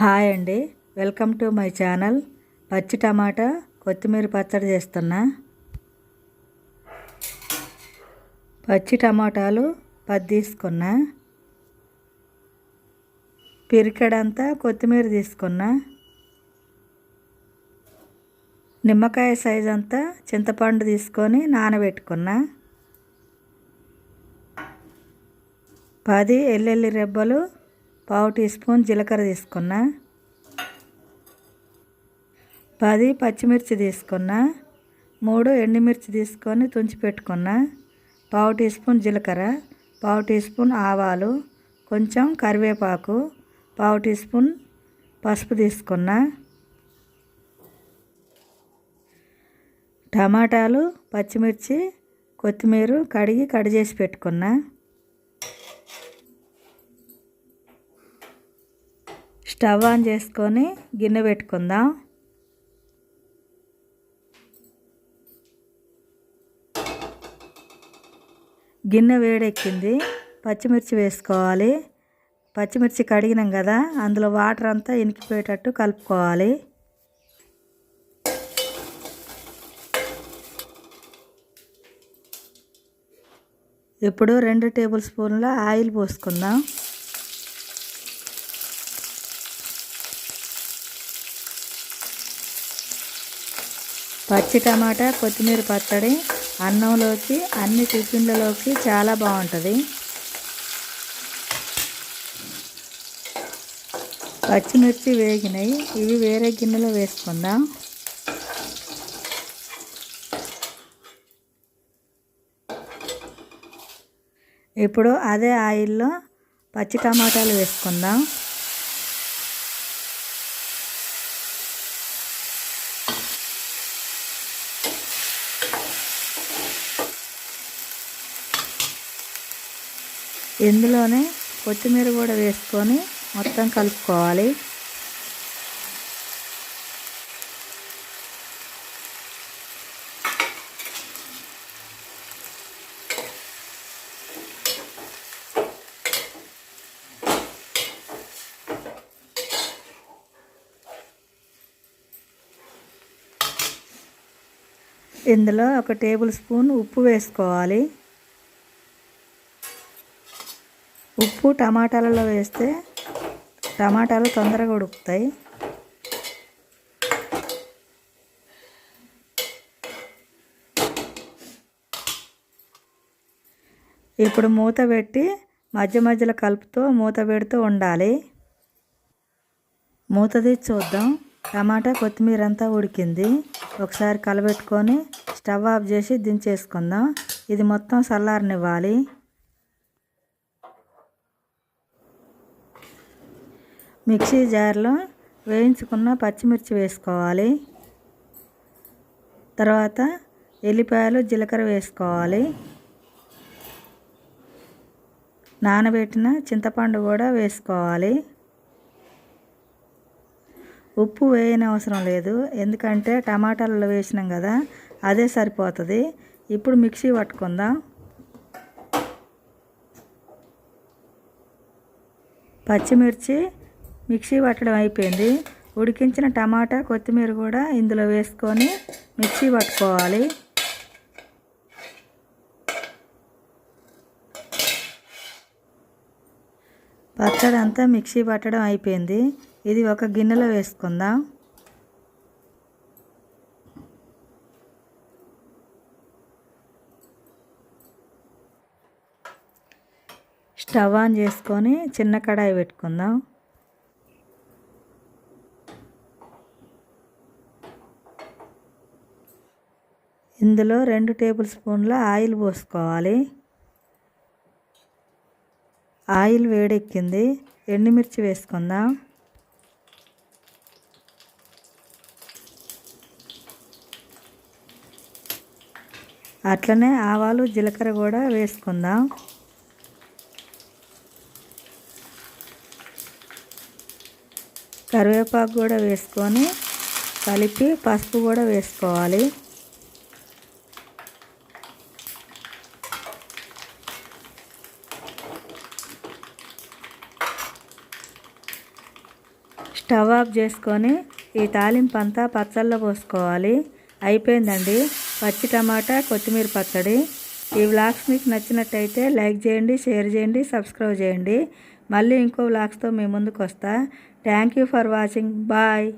Hi అండి. Welcome to my channel. పచ్చి tomato కొత్తిమీర పచ్చడి చేస్తున్నా. పచ్చి టమాటాలు పది తీసుకున్నా. పిరికడంతా కొత్తిమీర తీసుకున్నా. నిమ్మకాయ సైజ్ అంతా చింతపండు తీసుకొని నానబెట్టుకున్నా. పది ఎల్లెల్లి రెబ్బలు పావు టీ స్పూన్ జీలకర్ర తీసుకున్నా. పది పచ్చిమిర్చి తీసుకున్నా. మూడు ఎండుమిర్చి తీసుకొని తుంచి పెట్టుకున్నా. పావు టీ స్పూన్ జీలకర్ర పావు టీ స్పూన్ ఆవాలు కొంచెం కరివేపాకు పావు టీ స్పూన్ పసుపు తీసుకున్నా. టమాటాలు పచ్చిమిర్చి కొత్తిమీర కడిగి కడి చేసి పెట్టుకున్నా. స్టవ్ ఆన్ చేసుకొని గిన్నె పెట్టుకుందాం. గిన్నె వేడెక్కింది. పచ్చిమిర్చి వేసుకోవాలి. పచ్చిమిర్చి కడిగినాం కదా అందులో వాటర్ అంతా ఇనికిపోయేటట్టు కలుపుకోవాలి. ఇప్పుడు రెండు టేబుల్ స్పూన్ల ఆయిల్ పోసుకుందాం. పచ్చి టమాటా కొత్తిమీర పచ్చడి అన్నంలోకి అన్ని టిఫిన్లలోకి చాలా బాగుంటుంది. పచ్చిమిర్చి వేగినాయి ఇవి వేరే గిన్నెలో వేసుకుందాం. ఇప్పుడు అదే ఆయిల్లో పచ్చి టమాటాలు వేసుకుందాం. ఇందులోనే కొత్తిమీర కూడా వేసుకొని మొత్తం కలుపుకోవాలి. ఇందులో ఒక టేబుల్ స్పూన్ ఉప్పు వేసుకోవాలి. ఉప్పు టమాటాలలో వేస్తే టమాటాలు తొందరగా ఉడుకుతాయి. ఇప్పుడు మూత పెట్టి మధ్య మధ్యలో కలుపుతూ మూత పెడుతూ ఉండాలి. మూత తీసి చూద్దాం. టమాటా కొత్తిమీర అంతా ఉడికింది. ఒకసారి కలబెట్టుకొని స్టవ్ ఆఫ్ చేసి దించేసుకుందాం. ఇది మొత్తం చల్లారనివ్వాలి. మిక్సీ జార్లో వేయించుకున్న పచ్చిమిర్చి వేసుకోవాలి. తర్వాత ఎల్లిపాయలు జీలకర్ర వేసుకోవాలి. నానబెట్టిన చింతపండు కూడా వేసుకోవాలి. ఉప్పు వేయని అవసరం లేదు. ఎందుకంటే టమాటాలలో వేసినాం కదా అదే సరిపోతుంది. ఇప్పుడు మిక్సీ పట్టుకుందాం. పచ్చిమిర్చి మిక్సీ పట్టడం అయిపోయింది. ఉడికించిన టమాటా కొత్తిమీర కూడా ఇందులో వేసుకొని మిక్సీ పట్టుకోవాలి. పచ్చడి అంతా మిక్సీ పట్టడం అయిపోయింది. ఇది ఒక గిన్నెలో వేసుకుందాం. స్టవ్ ఆన్ చేసుకొని చిన్న కడాయి పెట్టుకుందాం. ఇందులో రెండు టేబుల్ స్పూన్ల ఆయిల్ పోసుకోవాలి. ఆయిల్ వేడెక్కింది. ఎండుమిర్చి వేసుకుందాం. అట్లనే ఆవాలు జీలకర్ర కూడా వేసుకుందాం. కరివేపాకు కూడా వేసుకొని కలిపి పసుపు కూడా వేసుకోవాలి. స్టవ్ ఆఫ్ చేసుకొని ఈ తాలింపు అంతా పచ్చళ్ళలో పోసుకోవాలి. అయిపోయిందండి. పచ్చి టమాటా కొత్తిమీర పచ్చడి. ఈ వ్లాగ్స్ మీకు నచ్చినట్టయితే లైక్ చేయండి షేర్ చేయండి సబ్స్క్రైబ్ చేయండి. మళ్ళీ ఇంకో వ్లాగ్స్తో మీ ముందుకు వస్తా thank you for watching. Bye.